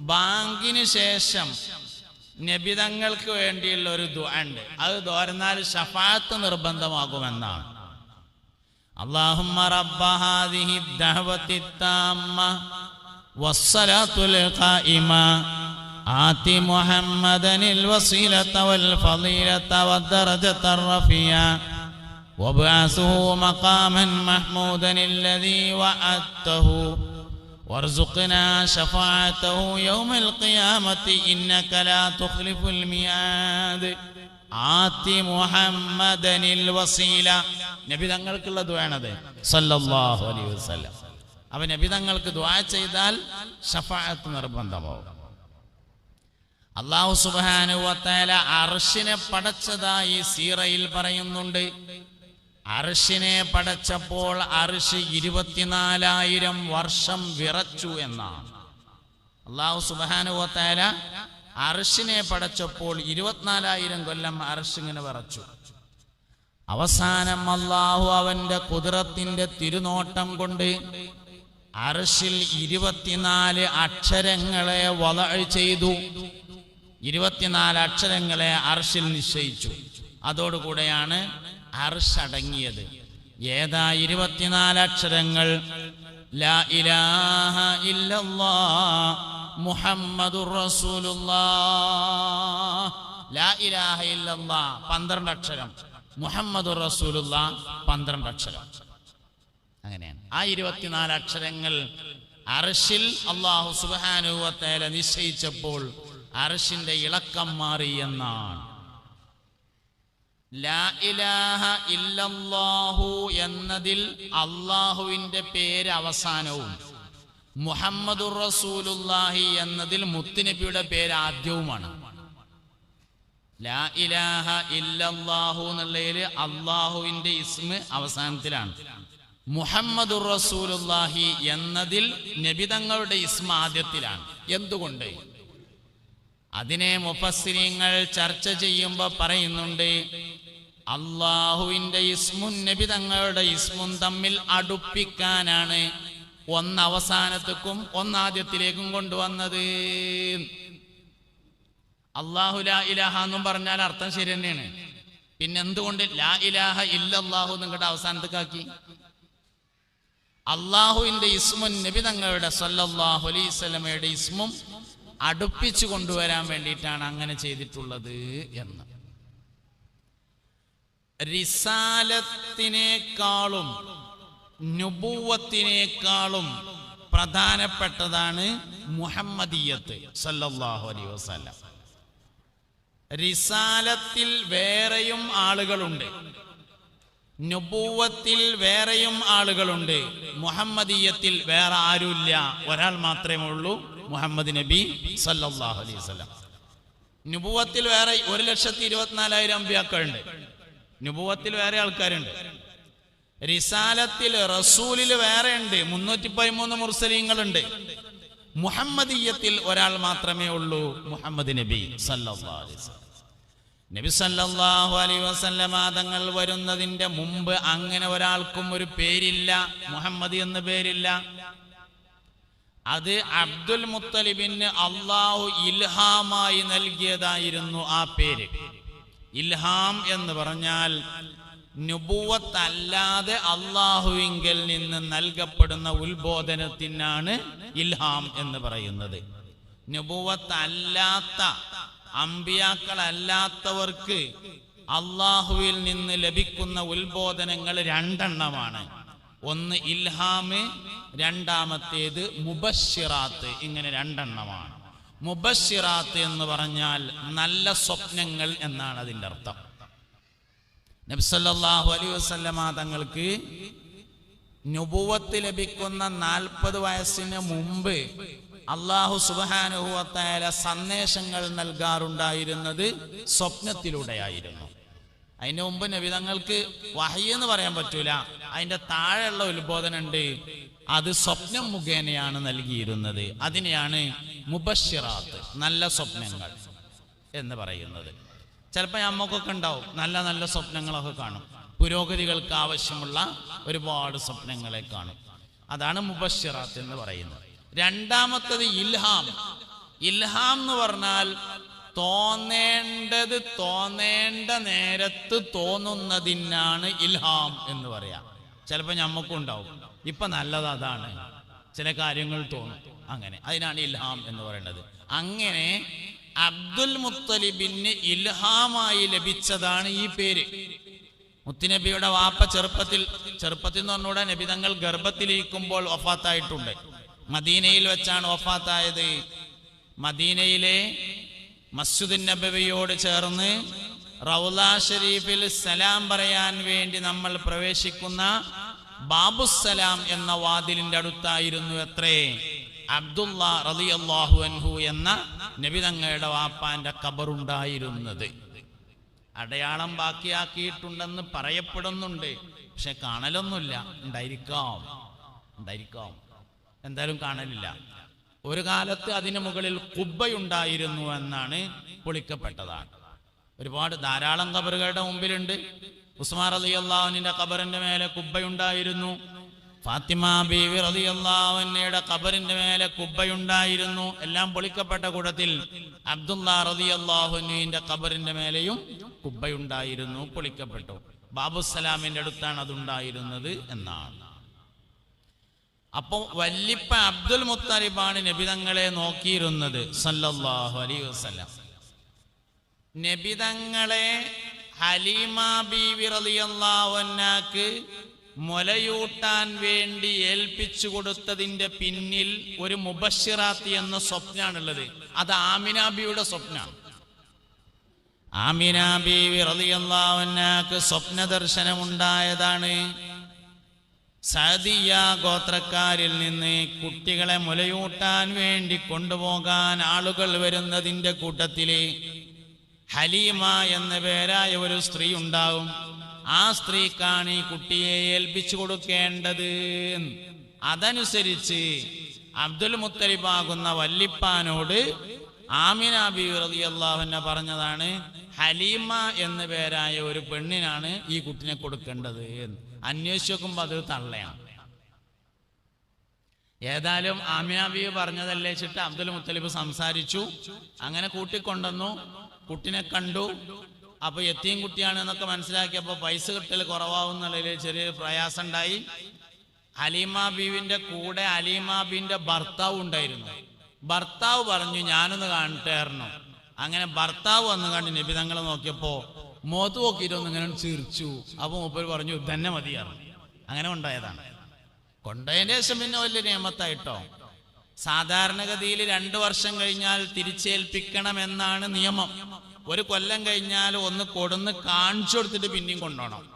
ബാങ്കിന് ശേഷം നബിതങ്ങൾക്ക് വേണ്ടിയുള്ള ഒരു ദുആ ഉണ്ട് അത് തോരന്നാൽ ഷഫാത്ത് നിർബന്ധമാകുമെന്നാണ് اللهم رب هذه الدعوة التامة والصلاة القائمة آت محمدا الوسيلة والفضيلة والدرجة الرفيعة وابعثه مقاما محمودا الذي وعدته وارزقنا شفاعته يوم القيامة إنك لا تخلف الميعاد ആത്തി മുഹമ്മദനിൽ വസീല നബി തങ്ങൾക്കുള്ള ദുആണത് സല്ലല്ലാഹു അലൈഹി വസല്ലം അവ നബി തങ്ങൾക്ക് ദുആ ചെയ്താൽ ഷഫാഅത്ത് നിർബന്ധമാവും അള്ളാഹു സുബ്ഹാനഹു വതആല അർശിനെ പടച്ചതായി സീറയിൽ പറയുന്നുണ്ട് അർശിനെ പടച്ചപ്പോൾ അർശ് ഇരുപത്തിനാലായിരം വർഷം വിറച്ചു എന്നാണ്. അള്ളാഹു സുബ്ഹാനഹു വതആല അർഷിനെ പടച്ചപ്പോൾ ഇരുപത്തിനാലായിരം കൊല്ലം അർഷിങ്ങനെ വിറച്ചു. അവസാനം അള്ളാഹു അവന്റെ കുതിരത്തിന്റെ തിരുനോട്ടം കൊണ്ട് അർഷിൽ ഇരുപത്തിനാല് അക്ഷരങ്ങളെ വള ചെയ്തു. ഇരുപത്തിനാല് അക്ഷരങ്ങളെ അർഷിൽ നിശ്ചയിച്ചു. അതോടുകൂടെയാണ് അർഷ് അടങ്ങിയത് ഏതാ ഇരുപത്തിനാല് അക്ഷരങ്ങൾ? ലാ ഇലാഹ ഇല്ലല്ലാ മുഹമ്മദുർ റസൂലുള്ളാ ലാ ഇലാഹ ഇല്ലല്ലാ പന്ത്രണ്ട് അക്ഷരം. മുഹമ്മദുർ റസൂലുള്ള പന്ത്രണ്ട് അക്ഷരം. അങ്ങനെയാണ്. ആ ഇരുപത്തിനാല് അക്ഷരങ്ങൾ അർഷിൽ അള്ളാഹു സുബാനുവത്തേല നിശ്ചയിച്ചപ്പോൾ അർഷിന്റെ ഇളക്കം മാറി എന്നാണ്. ഇല്ലല്ലാഹു എന്നതിൽ അള്ളാഹുവിന്റെ പേര് അവസാനവും മുഹമ്മദുർ റസൂലുല്ലാഹി എന്നതിൽ മുത്തുനബിയുടെ പേര് ആദ്യവുമാണ്. ലാ ഇലാഹ ഇല്ലല്ലാഹു എന്നുള്ളതിൽ അള്ളാഹുവിന്റെ ഇസ്മ അവസാനത്തിലാണ്. മുഹമ്മദുർ റസൂലുല്ലാഹി എന്നതിൽ നബിതങ്ങളുടെ ഇസ്മ ആദ്യത്തിലാണ്. എന്തുകൊണ്ട്? അതിനെ മുഫസ്സിരിങ്ങൾ ചർച്ച ചെയ്യുമ്പോൾ പറയുന്നുണ്ട് അള്ളാഹുവിന്റെ ഇസ്മും നബി തങ്ങളുടെ ഇസ്മും തമ്മിൽ അടുപ്പിക്കാനാണ് ഒന്ന് അവസാനത്തേക്കും ഒന്നാദ്യത്തിലേക്കും കൊണ്ടുവന്നത്. അള്ളാഹു ലാ ഇലാഹ എന്നും പറഞ്ഞാൽ അർത്ഥം ശരി തന്നെയാണ്. പിന്നെ എന്തുകൊണ്ട് ലാ ഇലാഹ ഇല്ലല്ലാഹു നിങ്ങളുടെ അവസാനത്തേക്കാക്കി അള്ളാഹുവിന്റെ ഇസ്മുൻ നബി തങ്ങളുടെ സല്ലല്ലാഹു അലൈഹി ഇസ്മും അടുപ്പിച്ചു കൊണ്ടുവരാൻ വേണ്ടിയിട്ടാണ് അങ്ങനെ ചെയ്തിട്ടുള്ളത് എന്ന്. റിസാലത്തിനേക്കാളും നുബൂവത്തിനേക്കാളും പ്രധാനപ്പെട്ടതാണ് മുഹമ്മദീയത്ത് സല്ലല്ലാഹു അലൈഹി വസല്ലം. റിസാലത്തിൽ വേറെയും ആളുകളുണ്ട്. നുബൂവത്തിൽ വേറെയും ആളുകളുണ്ട്. മുഹമ്മദീയത്തിൽ വേറെ ആരുമില്ല. ഒരാൾ മാത്രമേ ഉള്ളൂ മുഹമ്മദ് നബി സല്ലല്ലാഹു അലൈഹി വസല്ലം. നുബൂവത്തിൽ വേറെ ഒരു ലക്ഷത്തി ഇരുപത്തിനാലായിരം അമ്പിയാക്കളുണ്ട്. നുബൂവത്തിൽ വേറെ ആൾക്കാരുണ്ട്. റിസാലത്തിൽ റസൂലിൽ വേറെ ഉണ്ട്. മുന്നൂറ്റി പതിമൂന്ന് മുർസലീങ്ങളുണ്ട്. മുഹമ്മദീയത്തിൽ ഒരാൾ മാത്രമേ ഉള്ളൂ മുഹമ്മദ് നബി നബി സല്ലാഹു അലൈഹി വസല്ലമ തങ്ങൾ വരുന്നതിന്റെ മുമ്പ് അങ്ങനെ ഒരാൾക്കും ഒരു പേരില്ല മുഹമ്മദ് എന്ന പേരില്ല. അത് അബ്ദുൽ മുത്തലിബിന് അള്ളാഹു ഇൽഹാമായി നൽകിയതായിരുന്നു ആ പേര്. ഇൽഹാം എന്ന് പറഞ്ഞാൽ അല്ലാതെ അള്ളാഹുവിങ്കിൽ നിന്ന് നൽകപ്പെടുന്ന ഉത്ബോധനത്തിനാണ് ഇൽഹാം എന്ന് പറയുന്നത്. അല്ലാത്ത അമ്പിയാക്കളല്ലാത്തവർക്ക് അള്ളാഹുവിൽ നിന്ന് ലഭിക്കുന്ന ഉത്ബോധനങ്ങൾ രണ്ടെണ്ണമാണ്. ഒന്ന് ഇൽഹാമ് രണ്ടാമത്തേത് മുബഷിറാത്ത് ഇങ്ങനെ രണ്ടെണ്ണമാണ്. മുബഷിറാത്ത് എന്ന് പറഞ്ഞാൽ നല്ല സ്വപ്നങ്ങൾ എന്നാണ് അതിന്റെ അർത്ഥം. നബ്സല്ലാഹു അലൈ വസല്ലമ തങ്ങൾക്ക് നുബുവത്ത് ലഭിക്കുന്ന നാൽപ്പത് വയസ്സിന് മുമ്പ് അള്ളാഹു സുബാനുഭവത്തായ സന്ദേശങ്ങൾ നൽകാറുണ്ടായിരുന്നത് സ്വപ്നത്തിലൂടെയായിരുന്നു. അതിന് മുമ്പ് നബിതങ്ങൾക്ക് തങ്ങൾക്ക് എന്ന് പറയാൻ പറ്റൂല. അതിന്റെ താഴെയുള്ള ഉത്ബോധനം ഉണ്ട് അത് സ്വപ്നം മുഖേനയാണ് നൽകിയിരുന്നത്. അതിനെയാണ് മുബഷിറാത്ത് നല്ല സ്വപ്നങ്ങൾ എന്ന് പറയുന്നത്. ചിലപ്പോൾ നമുക്കൊക്കെ ഉണ്ടാവും നല്ല നല്ല സ്വപ്നങ്ങളൊക്കെ കാണും. പുരോഗതികൾക്ക് ആവശ്യമുള്ള ഒരുപാട് സ്വപ്നങ്ങളെ കാണും. അതാണ് മുബഷിറാത്ത് എന്ന് പറയുന്നത്. രണ്ടാമത്തത് ഇൽഹാം. ഇൽഹാം എന്ന് പറഞ്ഞാൽ തോന്നേണ്ടത് തോന്നേണ്ട നേരത്ത് തോന്നുന്നതിനാണ് ഇൽഹാം എന്ന് പറയാം. ചിലപ്പോൾ ഞമ്മക്കും ഉണ്ടാവും. ഇപ്പൊ നല്ലത് അതാണ്. ചില കാര്യങ്ങൾ തോന്നും. അങ്ങനെ. അതിനാണ് ഇൽഹാം എന്ന് പറയുന്നത്. അങ്ങനെ അബ്ദുൽ മുത്തലിബിന് ഇൽഹാമായി ലഭിച്ചതാണ് ഈ പേര്. മുത്തുനബിയുടെ വാപ്പ ചെറുപ്പത്തിൽ ചെറുപ്പത്തിൽ എന്ന് പറഞ്ഞുകൂടെ നബി തങ്ങൾ ഗർഭത്തിലിരിക്കുമ്പോൾ വഫാത്തായിട്ടുണ്ട്. മദീനയിൽ വെച്ചാണ് വഫാത്തായത്. മദീനയിലെ മസ്ജിദ് നബവിയോട് ചേർന്ന് റൗല ഷരീഫിൽ സലാം പറയാൻ വേണ്ടി നമ്മൾ പ്രവേശിക്കുന്ന ബാബുസലാം എന്ന വാതിലിന്റെ അടുത്തായിരുന്നു എത്രേ? അബ്ദുള്ള റലി അള്ളാഹു അൻഹു എന്ന നബിതങ്ങളുടെ വാപ്പാന്റെ കബറുണ്ടായിരുന്നത് അടയാളം ബാക്കിയാക്കിയിട്ടുണ്ടെന്ന് പറയപ്പെടുന്നുണ്ട്. പക്ഷെ കാണലൊന്നുമില്ല. ഉണ്ടായിരിക്കാം. ഉണ്ടായിരിക്കാം. എന്തായാലും കാണലില്ല. ഒരു കാലത്ത് അതിന് മുകളിൽ കുബ്ബയുണ്ടായിരുന്നു എന്നാണ് പൊളിക്കപ്പെട്ടതാണ്. ഒരുപാട് ധാരാളം കബറുകളുടെ മുമ്പിലുണ്ട്. ഉസ്മാൻ അലി അള്ളാഹുവിന്റെ കബറിന്റെ മേലെ കുബ്ബയുണ്ടായിരുന്നു. ഫാത്തിമ ബീവി റതി അള്ളാഹുവിന്റെ കബറിന്റെ മേലെ കുബ്ബയുണ്ടായിരുന്നു. എല്ലാം പൊളിക്കപ്പെട്ട കൂടത്തിൽ അബ്ദുല്ലാ റതി അള്ളാഹുവിന്റെ കബറിന്റെ മേലെയും കുബ്ബയുണ്ടായിരുന്നു പൊളിക്കപ്പെട്ടു. ബാബുസലാമിന്റെ അടുത്താണ് അതുണ്ടായിരുന്നത് എന്നാണ്. അപ്പോൾ വല്ലിപ്പ അബ്ദുൽ മുത്തലിബാണ് നബിതങ്ങളെ നോക്കിയിരുന്നത് സല്ലല്ലാഹു അലൈഹി വസല്ലം. നബിതങ്ങളെ ഹലീമ ബീവി റളിയല്ലാഹു അൻഹാക്ക് മുലയൂട്ടാൻ വേണ്ടി ഏൽപ്പിച്ചു കൊടുത്തതിന്റെ പിന്നിൽ ഒരു മുബഷിറാത്തി എന്ന സ്വപ്നാണുള്ളത്. അത് ആമിനാബിയുടെ സ്വപ്നമാണ് ആമിനാബി ബീവി റളിയല്ലാഹു അൻഹാക്ക് സ്വപ്ന ദർശനമുണ്ടായതാണ് സദിയ ഗോത്രക്കാരിൽ നിന്ന് കുട്ടികളെ മുലയൂട്ടാൻ വേണ്ടി കൊണ്ടുപോകാൻ ആളുകൾ വരുന്നതിന്റെ കൂട്ടത്തിൽ ഹലീമ എന്ന പേരായ ഒരു സ്ത്രീ ഉണ്ടാവും. ആ സ്ത്രീക്കാണ് ഈ കുട്ടിയെ ഏൽപ്പിച്ചു കൊടുക്കേണ്ടത് അതനുസരിച്ച് അബ്ദുൽ മുത്തലിബാകുന്ന വല്ലിപ്പാനോട് ആമിന ബിഅള്ളാഹുന പറഞ്ഞതാണ് ഹലീമ എന്ന പേരായ ഒരു പെണ്ണിനാണ് ഈ കുട്ടിനെ കൊടുക്കേണ്ടത് അന്വേഷിച്ച് നോക്കുമ്പോൾ അതൊരു തള്ളയാണ്. ഏതായാലും ആമിന ബി പറഞ്ഞതല്ലേ ചിട്ട് അബ്ദുൽ മുത്തലിബ് സംസാരിച്ചു. അങ്ങനെ കൂട്ടിക്കൊണ്ടുവന്നു. കുട്ടിനെ കണ്ടു. അപ്പൊ എത്തിയും കുട്ടിയാണ് എന്നൊക്കെ മനസ്സിലാക്കിയപ്പോ പൈസ കിട്ടൽ കുറവാകും ചെറിയ പ്രയാസം ഉണ്ടായി അലീമ ബീവിന്റെ കൂടെ അലീമ ബീവിന്റെ ഭർത്താവ് ഉണ്ടായിരുന്നു. ഭർത്താവ് പറഞ്ഞു ഞാനൊന്ന് കാണട്ടായിരുന്നു അങ്ങനെ ഭർത്താവ് വന്ന് കണ്ട് നബി തങ്ങളെ നോക്കിയപ്പോ മുഖത്ത് നോക്കിയിട്ടൊന്ന് ഇങ്ങനെ ചിരിച്ചു. അപ്പൊ മൂപ്പര് പറഞ്ഞു തന്നെ മതിയായിരുന്നു അങ്ങനെ ഉണ്ടായതാണ്. കൊണ്ടതിന്റെ ശേഷം പിന്നെ വലിയ നിയമത്തായിട്ടോ? സാധാരണഗതിയിൽ രണ്ടു വർഷം കഴിഞ്ഞാൽ തിരിച്ചേൽപ്പിക്കണമെന്നാണ് നിയമം. ഒരു കൊല്ലം കഴിഞ്ഞാൽ ഒന്ന് കൊടുന്ന് കാണിച്ചു കൊടുത്തിട്ട് പിന്നെയും കൊണ്ടുപോകണം.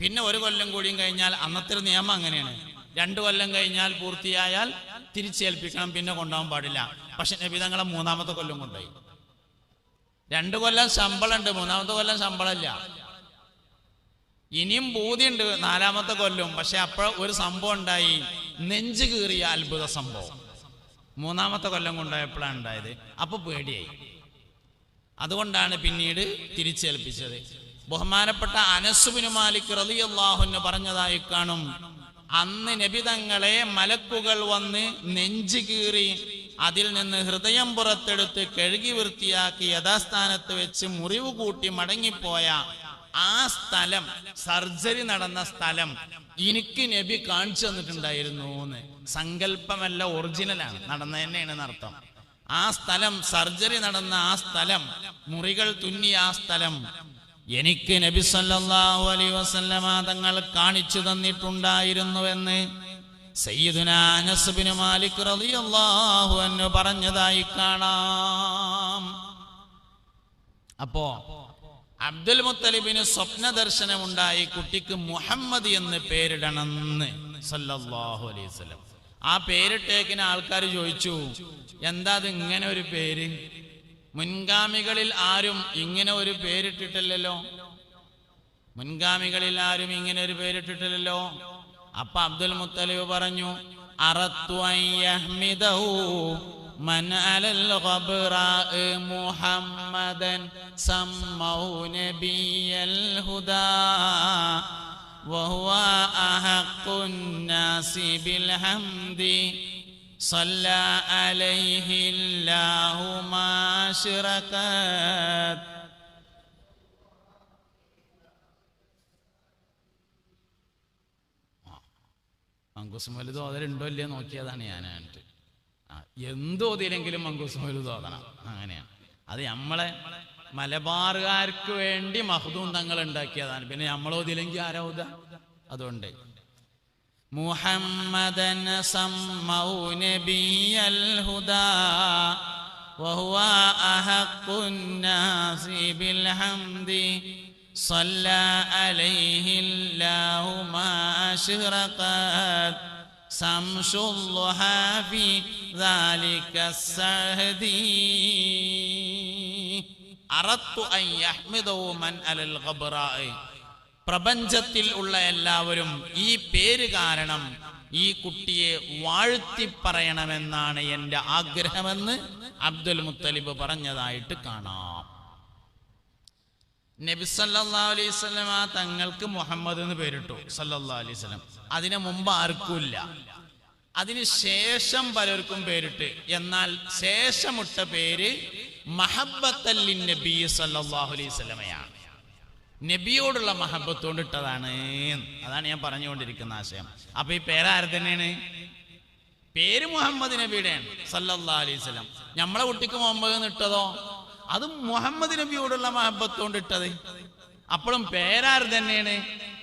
പിന്നെ ഒരു കൊല്ലം കൂടിയും കഴിഞ്ഞാൽ അന്നത്തെ ഒരു നിയമം അങ്ങനെയാണ്. രണ്ടു കൊല്ലം കഴിഞ്ഞാൽ പൂർത്തിയായാൽ തിരിച്ചേൽപ്പിക്കണം പിന്നെ കൊണ്ടുപോകാൻ പാടില്ല. പക്ഷെ നബിതങ്ങളെ മൂന്നാമത്തെ കൊല്ലം കൊണ്ടുപോയി. രണ്ടു കൊല്ലം ശമ്പളം ഉണ്ട് മൂന്നാമത്തെ കൊല്ലം ശമ്പളമില്ല. ഇനിയും ഭൂതിയുണ്ട് നാലാമത്തെ കൊല്ലം. പക്ഷെ അപ്പോൾ ഒരു സംഭവം ഉണ്ടായി. നെഞ്ചു കീറിയ അത്ഭുത സംഭവം. മൂന്നാമത്തെ കൊല്ലം കൊണ്ടുപോയപ്പോഴാണ് ഉണ്ടായത്. അപ്പൊ പേടിയായി. അതുകൊണ്ടാണ് പിന്നീട് തിരിച്ചേൽപ്പിച്ചത്. ബഹുമാനപ്പെട്ട അനസുബിന് മാലിക് റളിയല്ലാഹുവിന് പറഞ്ഞതായി കാണും. അന്ന് നബിതങ്ങളെ മലക്കുകൾ വന്ന് നെഞ്ചു കീറി അതിൽ നിന്ന് ഹൃദയം പുറത്തെടുത്ത് കഴുകി വൃത്തിയാക്കി യഥാസ്ഥാനത്ത് വെച്ച് മുറിവ് കൂട്ടി മടങ്ങിപ്പോയ ആ സ്ഥലം സർജറി നടന്ന സ്ഥലം എനിക്ക് നബി കാണിച്ചു തന്നിട്ടുണ്ടായിരുന്നു എന്ന് സങ്കല്പമല്ല ഒറിജിനലാണ്. നടന്ന തന്നെയാണ് അർത്ഥം ആ സ്ഥലം സർജറി നടന്ന ആ സ്ഥലം മുറികൾ തുന്നിയ ആ സ്ഥലം എനിക്ക് നബി സല്ലല്ലാഹു അലൈഹി വസല്ലമ തങ്ങൾ കാണിച്ചു തന്നിട്ടുണ്ടായിരുന്നുവെന്ന് സയ്യിദുന അനസ് ബിൻ മാലിക് റളിയല്ലാഹു അൻഹു പറഞ്ഞതായി കാണാം. അപ്പോ അബ്ദുൽ മുത്തലിബിന് സ്വപ്ന ദർശനമുണ്ടായി കുട്ടിക്ക് മുഹമ്മദ് എന്ന് പേരിടണമെന്ന് സല്ലല്ലാഹു അലൈഹി വസല്ലം. ആ പേരിട്ടേക്കിന് ആൾക്കാർ ചോദിച്ചു എന്താ അത് ഇങ്ങനെ ഒരു പേര്? മുൻഗാമികളിൽ ആരും ഇങ്ങനെ ഒരു പേരിട്ടിട്ടില്ലല്ലോ? മുൻഗാമികളിൽ ആരും ഇങ്ങനെ ഒരു പേരിട്ടിട്ടില്ലല്ലോ? അപ്പൊ അബ്ദുൽ മുത്തലിബ് പറഞ്ഞു അറത്തു من على الغبراء محمدا سموا نبي الهدى وهو أحق الناس بالحمد صلى عليه الله ما أشرقت മങ്കൂസ് മൊലി തോതലുണ്ടോ ഇല്ലയോ നോക്കിയതാണ് ഞാനായിട്ട് ആ എന്ത് ഓതിയില്ലെങ്കിലും മങ്കൂസ് മൊലി തോതണം അങ്ങനെയാണ് അത് നമ്മളെ മലബാറുകാർക്ക് വേണ്ടി മഹദൂം തങ്ങൾ ഉണ്ടാക്കിയതാണ് പിന്നെ നമ്മൾ ഓതിയില്ലെങ്കിൽ ആരാ ഓതുക അതുകൊണ്ട് محمدا سموا نبي الهدى وهو أحق الناس بالحمد صلى عليه الله ما أشرقت سمش الضحى في ذلك السهد أردت أن يحمدوا من على الغبراء പ്രപഞ്ചത്തിൽ ഉള്ള എല്ലാവരും ഈ പേര് കാരണം ഈ കുട്ടിയെ വാഴ്ത്തി പറയണമെന്നാണ് എൻ്റെ ആഗ്രഹമെന്ന് അബ്ദുൽ മുത്തലിബ് പറഞ്ഞതായിട്ട് കാണാം നബി സല്ലാ അലൈഹി ആ തങ്ങൾക്ക് മുഹമ്മദ് എന്ന് പേരിട്ടു. സല്ലല്ലാ അലൈഹി സ്വലം അതിനു മുമ്പ് ആർക്കുമില്ല അതിനു ശേഷം പലർക്കും പേരിട്ട്. എന്നാൽ ശേഷമിട്ട പേര് മഹബത്തല്ലി നബി സല്ലാഹു അലൈഹി സ്വലമയാണ് നബിയോടുള്ള മഹബത്തോണ്ട് ഇട്ടതാണ്. അതാണ് ഞാൻ പറഞ്ഞുകൊണ്ടിരിക്കുന്ന ആശയം. അപ്പൊ ഈ പേരാര് തന്നെയാണ്? പേര് മുഹമ്മദ് നബിയുടെയാണ്. സല്ലാ അലൈഹി സ്വലം നമ്മളെ കുട്ടിക്ക് മുഹമ്മദ് എന്ന് ഇട്ടതോ? അത് മുഹമ്മദ് നബിയോടുള്ള മഹബത്തോണ്ട് ഇട്ടത്. അപ്പോഴും പേരാർ തന്നെയാണ്?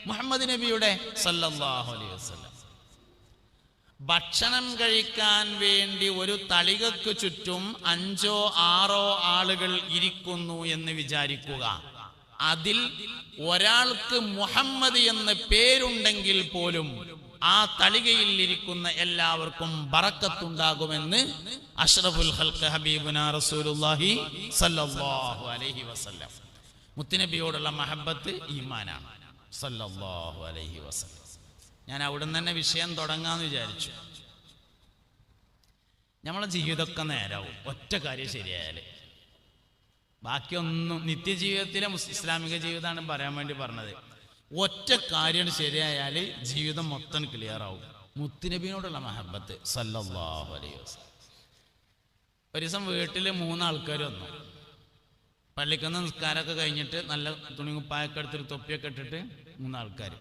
മുഹമ്മദ് നബിയുടെ സല്ലല്ലാഹു അലൈഹി വസല്ലം. ഭക്ഷണം കഴിക്കാൻ വേണ്ടി ഒരു തളികക്ക് ചുറ്റും അഞ്ചോ ആറോ ആളുകൾ ഇരിക്കുന്നു എന്ന് വിചാരിക്കുക. അതിൽ ഒരാൾക്ക് മുഹമ്മദ് എന്ന് പേരുണ്ടെങ്കിൽ പോലും ആ തളികയിൽ ഇരിക്കുന്ന എല്ലാവർക്കും ബറക്കത്തുണ്ടാകുമെന്ന് അഷ്റഫുൽ ഹൽക്ക് ഹബീബുന റസൂലുള്ളാഹി സല്ലല്ലാഹു അലൈഹി വസല്ലം. മുത്തുനബിയോടുള്ള മഹബത്ത് ഈമാനാണ്. സല്ലല്ലാഹു അലൈഹി വസല്ലം. ഞാൻ അവിടെ തന്നെ വിഷയം തുടങ്ങാന്ന് വിചാരിച്ചു. നമ്മളെ ജീവിതമൊക്കെ നേരാവും. ഒറ്റ കാര്യം ശരിയായാലേ. ബാക്കിയൊന്നും നിത്യജീവിതത്തിലെ ഇസ്ലാമിക ജീവിതമാണ് പറയാൻ വേണ്ടി പറഞ്ഞത്. ഒറ്റ കാര്യം ശരിയായാൽ ജീവിതം മൊത്തം ക്ലിയർ ആവും. മുത്തുനബിനോടുള്ള മഹബത്ത് ഒരു ദിവസം വീട്ടിൽ മൂന്നാൾക്കാർ വന്നു. പള്ളിക്കുന്ന നിസ്കാരമൊക്കെ കഴിഞ്ഞിട്ട് നല്ല തുണികുപ്പായൊക്കെ എടുത്തിട്ട് തൊപ്പിയൊക്കെ ഇട്ടിട്ട് മൂന്നാൾക്കാർ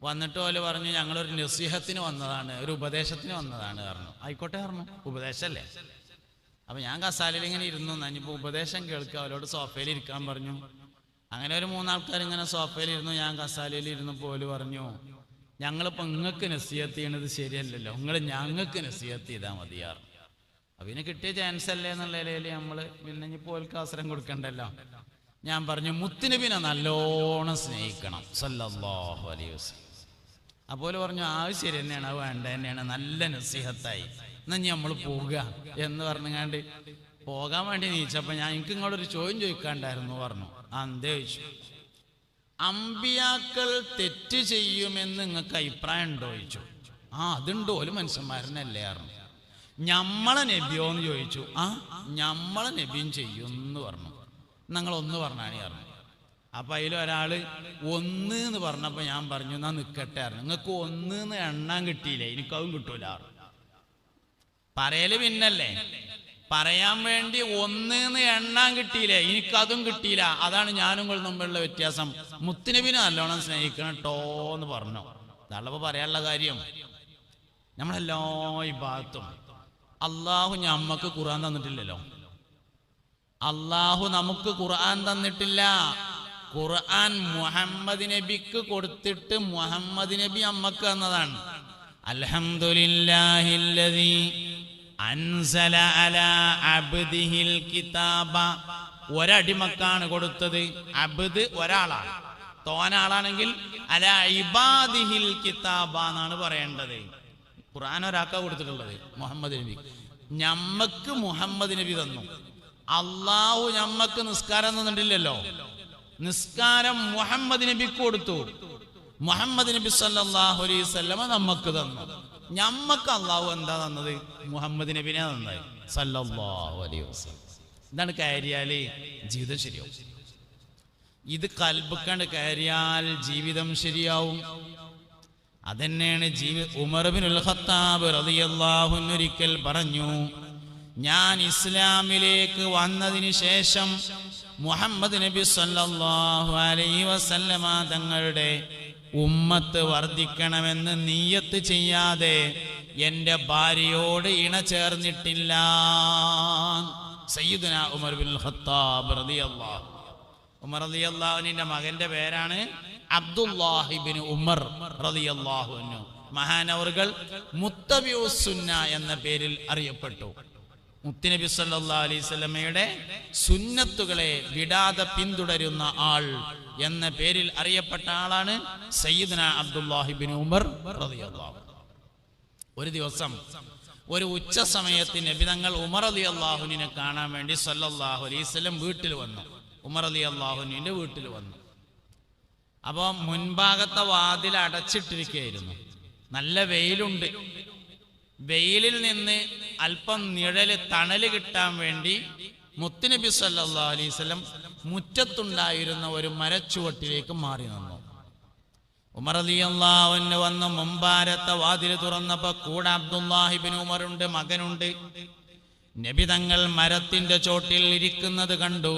വന്നിട്ട് പോലെ പറഞ്ഞു ഞങ്ങളൊരു നസീഹത്തിന് വന്നതാണ് ഒരു ഉപദേശത്തിന് വന്നതാണ് പറഞ്ഞു. ആയിക്കോട്ടെ പറഞ്ഞു ഉപദേശമല്ലേ അപ്പൊ ഞാൻ കസാലയിൽ ഇങ്ങനെ ഇരുന്നു. ഞാനിപ്പോ ഉപദേശം കേൾക്കുക അവരോട് സോഫയിൽ ഇരിക്കാൻ പറഞ്ഞു. അങ്ങനെ ഒരു മൂന്നാൾക്കാർ ഇങ്ങനെ സോഫയിലിരുന്നു ഞാൻ കസാലയിൽ ഇരുന്നു പോലും പറഞ്ഞു. ഞങ്ങളിപ്പോ നിങ്ങൾക്ക് നസീഹത്ത് ചെയ്യണത് ശരിയല്ലല്ലോ. നിങ്ങൾ ഞങ്ങൾക്ക് നസീഹത്ത് ചെയ്താൽ മതിയാറ് അപ്പൊ കിട്ടിയ ചാൻസ് അല്ലേ എന്നുള്ള നമ്മൾ പിന്നെ ഇനി പോൽക്ക് അവസരം കൊടുക്കണ്ടല്ലോ. ഞാൻ പറഞ്ഞു മുത്തിനബിനെ നല്ലോണം സ്നേഹിക്കണം. സല്ലല്ലാഹു അലൈഹി വസല്ലം. അപ്പോൾ പറഞ്ഞു ആ ശരി തന്നെയാണ് വേണ്ട തന്നെയാണ്. നല്ല നസീഹത്തായി. എന്നാ നമ്മൾ പോവുക എന്ന് പറഞ്ഞുങ്ങാണ്ട് പോകാൻ വേണ്ടി നീച്ചപ്പോൾ ഞാൻ എനിക്ക് ഇങ്ങോട്ടൊരു ചോദ്യം ചോദിക്കാണ്ടായിരുന്നു പറഞ്ഞു. എന്തേ അമ്പിയാക്കൾ തെറ്റ് ചെയ്യുമെന്ന് നിങ്ങൾക്ക് അഭിപ്രായം ഉണ്ടോ ചോദിച്ചു. ആ അതുണ്ടോ. ഒരു മനുഷ്യന്മാരനല്ലേ അറിഞ്ഞു ഞമ്മളെ നബിയോ എന്ന് ചോദിച്ചു. ആ ഞമ്മളെ നബിയും ചെയ്യും എന്ന് പറഞ്ഞു. നിങ്ങൾ ഒന്ന് പറഞ്ഞാണ് പറഞ്ഞു. അപ്പൊ അതിൽ ഒരാൾ ഒന്ന് എന്ന് പറഞ്ഞപ്പോ ഞാൻ പറഞ്ഞു എന്നാ നിക്കട്ടെ പറഞ്ഞു. നിങ്ങൾക്ക് ഒന്ന് എന്ന് എണ്ണാൻ കിട്ടിയില്ലേ. എനിക്കതും കിട്ടൂല. പറയൽ പിന്നല്ലേ? പറയാൻ വേണ്ടി ഒന്നിന്ന് എണ്ണാൻ കിട്ടിയില്ലേ. എനിക്കതും കിട്ടിയില്ല. അതാണ് ഞാനും തമ്മിലുള്ള വ്യത്യാസം. മുത്തിനബിനെ നല്ലോണം സ്നേഹിക്കണം കേട്ടോ എന്ന് പറഞ്ഞു. അതാണല്ലോ പറയാനുള്ള കാര്യം. നമ്മളെല്ലാ ഭാഗത്തും അള്ളാഹു ഞമ്മക്ക് ഖുർആൻ തന്നിട്ടില്ലല്ലോ. അള്ളാഹു നമുക്ക് ഖുർആൻ തന്നിട്ടില്ല. ഖുർആൻ മുഹമ്മദ് നബിക്ക് കൊടുത്തിട്ട് മുഹമ്മദ് നബി അമ്മയ്ക്ക് തന്നതാണ്. അൽഹംദുലില്ലാഹില്ലദീ അൻസല അല അബ്ദിഹിൽ കിതാബ. ഒരടിമക്കാണ് കൊടുത്തത്. അബ്ദ് ഒരാളാണ്. തോനാളാണെങ്കിൽ അല ഇബാദിഹിൽ കിതാബ എന്നാണ് പറയേണ്ടത്. ഖുർആൻ ഒരാക്ക കൊടുത്തിട്ടുള്ളത്. മുഹമ്മദ് നബി. ഞമ്മക്ക് മുഹമ്മദ് നബി തന്നു. അള്ളാഹു ഞമ്മക്ക് നിസ്കാരം തന്നിട്ടില്ലല്ലോ. നിസ്കാരം മുഹമ്മദ് നബിക്ക് കൊടുത്തു. മുഹമ്മദ് നബി സല്ലല്ലാഹു അലൈഹി വസല്ലമ നമുക്ക് തന്നു. ഞമ്മക്ക് അള്ളാഹു എന്താ തന്നത്? മുഹമ്മദ് നബിനെ തന്നത്. സല്ലല്ലാഹു അലൈഹി വസല്ലം. ഇതാണ് കയറിയാൽ ജീവിതം ശരിയാവും. ഇത് കൽപ്പിക്കാണ്ട് കയറിയാൽ ജീവിതം ശരിയാവും. അതന്നെയാണ് ജീവി ഉമർബിനുൽ ഖത്താബ് റളിയല്ലാഹു ഒരിക്കൽ പറഞ്ഞു ഞാൻ ഇസ്ലാമിലേക്ക് വന്നതിന് ശേഷം മുഹമ്മദ് നബി സല്ലല്ലാഹു അലൈഹി വസല്ലമ തങ്ങളുടെ ഉമ്മത്ത് വർദ്ധിക്കണമെന്ന് നീയത്ത് ചെയ്യാതെ എന്റെ ഭാര്യയോട് ഇണ ചേർന്നിട്ടില്ല. സയ്യിദുന ഉമർ ബിൻ ഖത്താബ് റളിയല്ലാഹു ഉമർ റളിയല്ലാഹുവിന്റെ മകന്റെ പേരാണ് അബ്ദുല്ലാഹിബിൻ ഉമർ റളിയല്ലാഹു അൻഹു. മഹാനവറുകൾ മുത്തബിഉസുന്ന എന്ന പേരിൽ അറിയപ്പെട്ടു. മുത്തുനബി സല്ലാ അലൈവല്ലമയുടെ സുന്നത്തുകളെ വിടാതെ പിന്തുടരുന്ന ആൾ എന്ന പേരിൽ അറിയപ്പെട്ട ആളാണ് സയ്യിദ്ന അബ്ദുല്ലാഹിബിൻ ഉമർ ഒരു ദിവസം ഒരു ഉച്ച സമയത്ത് നബിതങ്ങൾ ഉമർ അലി അള്ളാഹുവിനെ കാണാൻ വേണ്ടി സല്ലല്ലാഹു അലൈവല്ലം വീട്ടിൽ വന്നു. ഉമർ അലി അള്ളാഹുനിന്റെ വീട്ടിൽ വന്നു. അപ്പോൾ മുൻഭാഗത്തെ വാതിൽ അടച്ചിട്ടിരിക്കുകയായിരുന്നു. നല്ല വെയിലുണ്ട്. വെയിലിൽ നിന്ന് അല്പം നിഴൽ തണൽ കിട്ടാൻ വേണ്ടി മുത്തുനബി സല്ലാ അലൈഹി വസല്ലം മുറ്റത്തുണ്ടായിരുന്ന ഒരു മരച്ചുവട്ടിലേക്ക് മാറി നിന്നു. ഉമർ അലിയല്ലാവന് വന്ന് മുമ്പാരത്തെ വാതിൽ തുറന്നപ്പോ കൂടെ അബ്ദുല്ലാഹിബിൻ ഉമറുണ്ട് മകനുണ്ട്. നബി തങ്ങൾ മരത്തിന്റെ ചോട്ടിൽ ഇരിക്കുന്നത് കണ്ടു.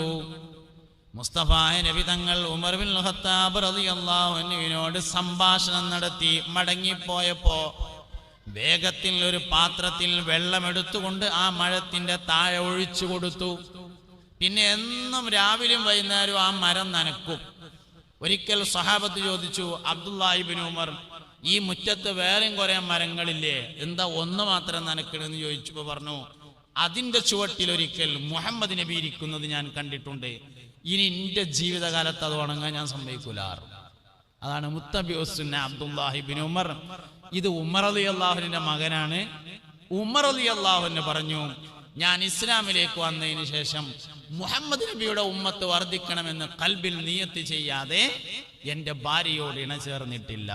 മുസ്തഫായ നബി തങ്ങൾ ഉമർ ബിൻ ഖത്താബ് റളിയല്ലാഹുവിനോട് സംഭാഷണം നടത്തി മടങ്ങിപ്പോയപ്പോ വേഗത്തിൽ ഒരു പാത്രത്തിൽ വെള്ളമെടുത്തുകൊണ്ട് ആ മഴത്തിന്റെ താഴെ ഒഴിച്ചു കൊടുത്തു. പിന്നെ എന്നും രാവിലെയും വൈകുന്നേരവും ആ മരം നനക്കും. ഒരിക്കൽ സഹാബത്ത് ചോദിച്ചു അബ്ദുല്ലാഹിബിൻ ഉമർ ഈ മുറ്റത്ത് വേറെയും കുറെ മരങ്ങളില്ലേ? എന്താ ഒന്ന് മാത്രം നനക്കണമെന്ന് ചോദിച്ചപ്പോൾ പറഞ്ഞു അതിന്റെ ചുവട്ടിൽ ഒരിക്കൽ മുഹമ്മദ് നബി ഇരിക്കുന്നത് ഞാൻ കണ്ടിട്ടുണ്ട്. ഇനി എന്റെ ജീവിതകാലത്ത് അത് ഉണങ്ങാൻ ഞാൻ സമ്മതിക്കൂലാറ് അതാണ് മുത്തബി ഉസുന്ന അബ്ദുല്ലാഹിബിൻ ഉമർ ഇത് ഉമർ അലി അള്ളാഹുവിന്റെ മകനാണ്. ഉമർ അലി അള്ളാഹുവിന് പറഞ്ഞു ഞാൻ ഇസ്ലാമിലേക്ക് വന്നതിന് ശേഷം മുഹമ്മദ് നബിയുടെ ഉമ്മത്ത് വർദ്ധിക്കണമെന്ന് കൽബിൽ നിയത്ത് ചെയ്യാതെ എന്റെ ഭാര്യയോട് ഇണ ചേർന്നിട്ടില്ല